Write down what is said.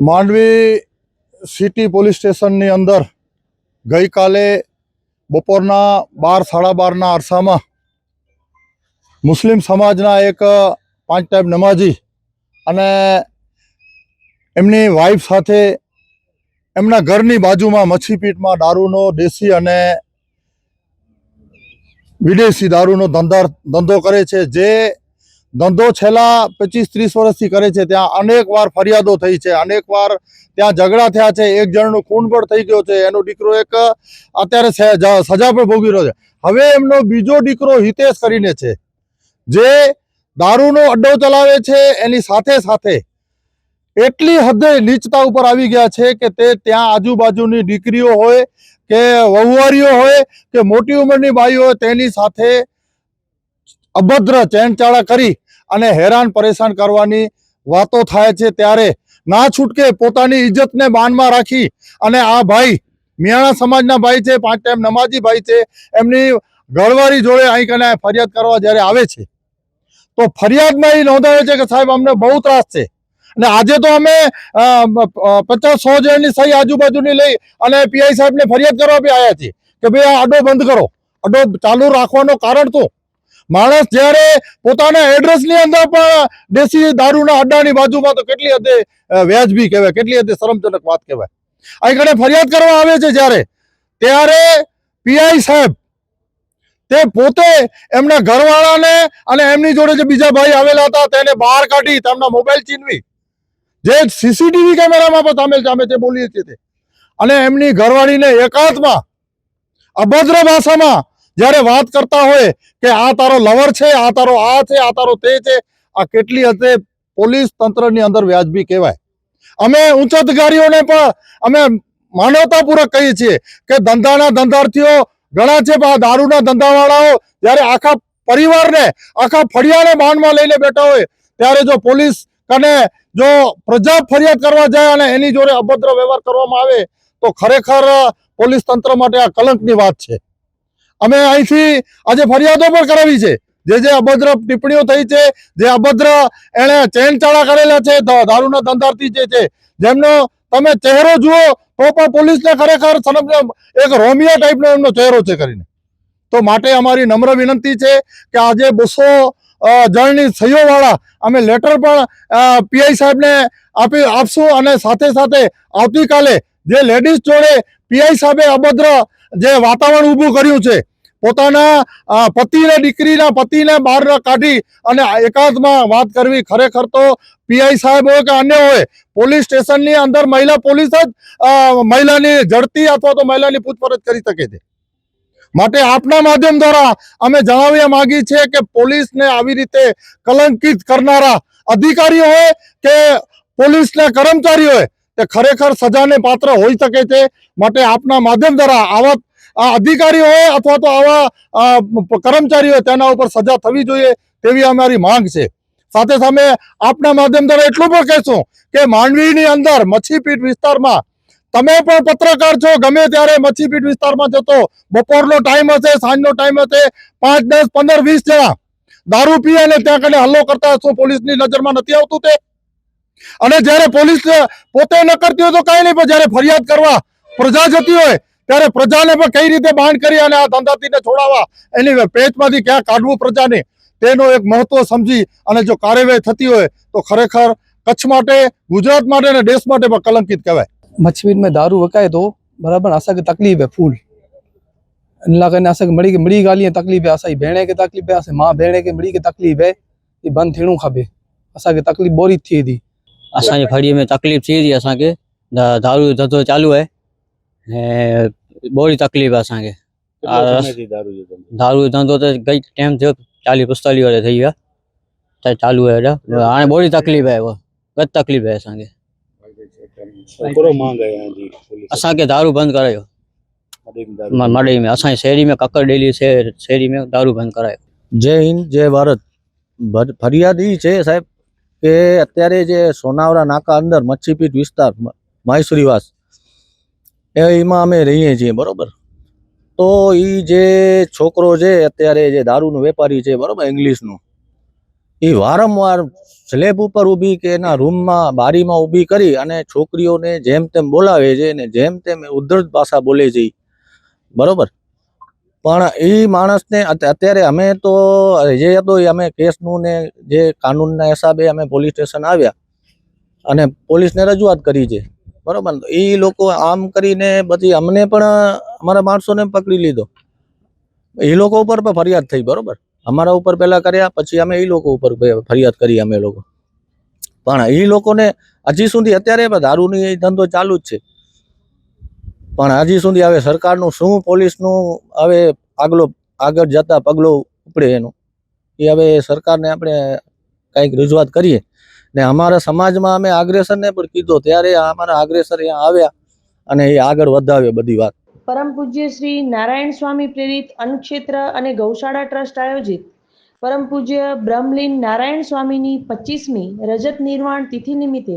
Mandvi city police સ્ટેશનની અંદર ગઈકાલે બપોરના બાર, સાડા બારના અરસામાં મુસ્લિમ સમાજના એક પાંચ ટાઈપ નમાજી અને એમની વાઈફ સાથે એમના ઘરની બાજુમાં મચ્છીપીટમાં દારૂનો, દેશી અને વિદેશી દારૂનો ધંધા, ધંધો કરે છે. જે ધંધો છેલ્લા પચીસ ત્રીસ વર્ષથી કરે છે. ત્યાં અનેક વાર ફરિયાદો થઈ છે. અનેક વાર ત્યાં ઝઘડા થયા છે. એક જણનું ખૂન પણ થઈ ગયો છે. એનો દીકરો એક અત્યારે સજા પણ ભોગવી રહ્યો છે. હવે એમનો બીજો દીકરો હિતેશ કરીને છે. જે દારૂનો અડ્ડો ચલાવે છે. એની સાથે સાથે એટલી હદે નીચતા ઉપર આવી ગયા છે કે તે ત્યાં આજુબાજુની દીકરીઓ હોય કે વહુવારીઓ હોય કે મોટી ઉંમરની બાઈઓ હોય તેની સાથે અભદ્ર ચેનચાળા કરી અને હેરાન પરેશાન કરવાની વાતો થાય છે ત્યારે ના છૂટકે પોતાની ઇજ્જતને માનમાં રાખી અને આ ભાઈ મિયાણા સમાજના ભાઈ છે, પાંચ ટાઈમ નમાજી ભાઈ છે, એમની ઘરવાળી જોડે અહીં કને ફરિયાદ કરવા જ્યારે આવે છે, તો ફરિયાદમાં એ નોંધાવે છે કે સાહેબ અમને બહુ ત્રાસ છે અને આજે તો અમે પચાસ સો જણની સહી આજુબાજુની લઈ અને પીઆઈ સાહેબને ફરિયાદ કરવા બી આવ્યા છીએ કે ભાઈ આ અડ્ડો બંધ કરો અડ્ડો ચાલુ રાખવાનો કારણ શું? માણસ જ્યારે પોતાના એડ્રેસની અંદર પણ દેશી દારૂના અડ્ડાની બાજુમાં તો કેટલી હદે વ્યાજબી કહેવાય, કેટલી હદે શરમજનક વાત કહેવાય. અહીં કને ફરિયાદ કરવા આવે છે જ્યારે, ત્યારે પીઆઈ સાહેબ તે પોતે એમના ઘરવાળાને અને એમની જોડે જે બીજા ભાઈ આવેલા હતા તેને બહાર કાઢી તેમના મોબાઈલ ચીનવી જે સીસીટીવી કેમેરામાં પણ સામેલ સામે તે બોલીએ છીએ તે. અને એમની ઘરવાળીને એકાંતમાં અભદ્ર ભાષામાં જ્યારે વાત કરતા હોય કે આ તારો લવર છે, આ તારો આ છે, આ તારો તે છે, આ કેટલી હદે પોલીસ તંત્રની અંદર વ્યાજબી કહેવાય. અમે ઉચ્ચ અધિકારીઓને પણ અમે માનવતાપૂર્વક કહીએ છીએ કે ધંધાના ધંધાર્થીઓ ઘણા છે, પણ આ દારૂના ધંધાવાળાઓ જ્યારે આખા પરિવારને, આખા ફળિયાને બાંધમાં લઈને બેઠા હોય, ત્યારે જો પોલીસ કને જો પ્રજા ફરિયાદ કરવા જાય અને એની જોડે અભદ્ર વ્યવહાર કરવામાં આવે, તો ખરેખર પોલીસ તંત્ર માટે આ કલંકની વાત છે. અમે અહીંથી આજે ફરિયાદો પણ કરાવી છે. જે જે અભદ્ર ટિપ્પણીઓ થઈ છે, જે અભદ્ર એણે ચેનચાળા કરેલા છે દારૂના ધંધાર્થી જે છે, જેમનો તમે ચહેરો જુઓ, તો પણ પોલીસને ખરેખર એક રોમિયો ટાઈપનો એમનો ચહેરો છે કરીને. તો માટે અમારી નમ્ર વિનંતી છે કે આજે બસો જણની સહીઓવાળા અમે લેટર પણ પીઆઈ સાહેબને આપી, આપશું અને સાથે સાથે આવતીકાલે જે લેડીઝ જોડે પીઆઈ સાહેબે અભદ્ર જે વાતાવરણ ઊભું કર્યું છે, પોતાના પતિને, દીકરીના પતિને બહાર કાઢી અને એકાંતમાં વાત કરવી ખરેખર તો પીઆઈ સાહેબ હોય કે અન્ય હોય, પોલીસ સ્ટેશનની અંદર મહિલા પોલીસ જ મહિલાની જડતી અથવા તો મહિલાની પૂછપરછ કરી શકે છે. માટે આપના માધ્યમ દ્વારા અમે જણાવવા માગીએ છીએ કે પોલીસને આવી રીતે કલંકિત કરનારા અધિકારીઓ હોય કે પોલીસના કર્મચારીઓ હોય તે ખરેખર સજાને પાત્ર હોઈ શકે છે માટે આપના માધ્યમ દ્વારા આવા આ અધિકારી અથવા તો આવા કર્મચારીઓ તેના ઉપર સજા થવી જોઈએ તેવી અમારી માંગ છે. સાથે સામે આપના માધ્યમ દ્વારા એટલું પણ કહેશું કે માંડવીની અંદર મચ્છીપીઠ વિસ્તારમાં તમે પણ પત્રકાર છો, ગમે ત્યારે મચ્છીપીઠ વિસ્તારમાં જતો. બપોરનો ટાઈમ હશે, સાંજનો ટાઈમ હશે, પાંચ, દસ, પંદર, વીસ જણા દારૂ પી અને ત્યાં કને હલ્લો કરતા શું પોલીસની નજરમાં નથી આવતું તે. અને જ્યારે પોલીસ પોતે ન કરતી હોય તો કઈ નહીં પણ જ્યારે ફરિયાદ કરવા પ્રજા જતી હોય ત્યારે પ્રજાને પણ કઈ રીતે બાંધ કરી અને આ ધંધાતીને છોડાવવા એની પેચમાંથી ક્યાં કાઢવું પ્રજાને તેનો એક મહત્વ સમજી અને જો કાર્યવાહી થતી હોય તો ખરેખર કચ્છ માટે ગુજરાત માટે અને દેશ માટે પણ કલંકિત કહેવાય मछली में दारू वकाए तो बराबर असांखे तकलीफ़ है फूल इन लाइ करे असांखे मिड़ी मिड़ी ॻाल्हि तकलीफ़ आहे असांजी भेण खे तकलीफ़ आहे असांजी माउ भेण खे मिड़ी खे तकलीफ़ आहे ही बंदि थियणो खपे असांखे तकलीफ़ बोरी थिए थी असांजी फड़ीअ में तकलीफ़ थी थी असांखे दारू धंधो चालू आहे ऐं ॿोड़ी तकलीफ़ आहे असांखे दारू धंधो त कई टाइम थियो चालीह पंजतालीह वारे थी विया त चालू आहे हेॾा हाणे ॿोड़ी तकलीफ़ आहे उहा घटि तकलीफ़ आहे असांखे असांखे दारू बंदि करायो मड़ई में असांजी शहरी में ककर डेली शहरी में दारू बंदि करायो जय हिंद जय भारत फरियाद ई છે સાહેબ કે અત્યારે જે સોનાવરા નાકા અંદર મચ્છીપીઠ વિસ્તાર માહેશ્વરીવાસ એમાં અમે રહીએ છીએ, બરોબર? તો એ જે છોકરો છે, અત્યારે જે દારૂનો વેપારી છે, બરોબર, ઇંગ્લિશનો, એ વારંવાર સ્લેબ ઉપર ઊભી કે એના રૂમમાં, બારીમાં ઊભી કરી અને છોકરીઓને જેમ તેમ બોલાવે છે ને જેમ તેમ ઉદ્ધત ભાષા બોલે છે બરોબર? પણ એ માણસને અત્યારે અમે તો જે હતો એ અમે કેસનું ને જે કાનૂનના હિસાબે અમે પોલીસ સ્ટેશન આવ્યા. અને પોલીસને રજૂઆત કરી છે. બરાબર? એ લોકો આમ કરીને પછી અમને પણ અમારા માણસોને પકડી લીધો. એ લોકો ઉપર પણ ફરિયાદ થઈ, બરાબર? અમારા ઉપર પહેલાં કર્યા, પછી અમે એ લોકો ઉપર ફરિયાદ કરી અમે લોકો. પણ એ લોકોને હજી સુધી અત્યારે પણ દારૂની એ ધંધો ચાલુ જ છે. પણ હજી સુધી હવે સરકારનું શું, પોલીસનું હવે આગલો, આગળ જતા પગલો ઉપડે એનું. એ હવે સરકારને આપણે કંઈક રજૂઆત કરીએ. ને અમારા સમાજમાં અમે આગ્રેસરને પણ કીધો, ત્યારે અમારા આગ્રેસર અહીંયા આવ્યા અને એ આગળ વધાવે બધી વાત. પરમ પૂજ્ય શ્રી નારાયણ સ્વામી પ્રેરિત અન્નક્ષેત્ર અને ગૌશાળા ટ્રસ્ટ આયોજિત. પરમ પૂજ્ય બ્રહ્મલીન નારાયણ સ્વામીની પચીસમી રજત નિર્વાણ તિથિ નિમિત્તે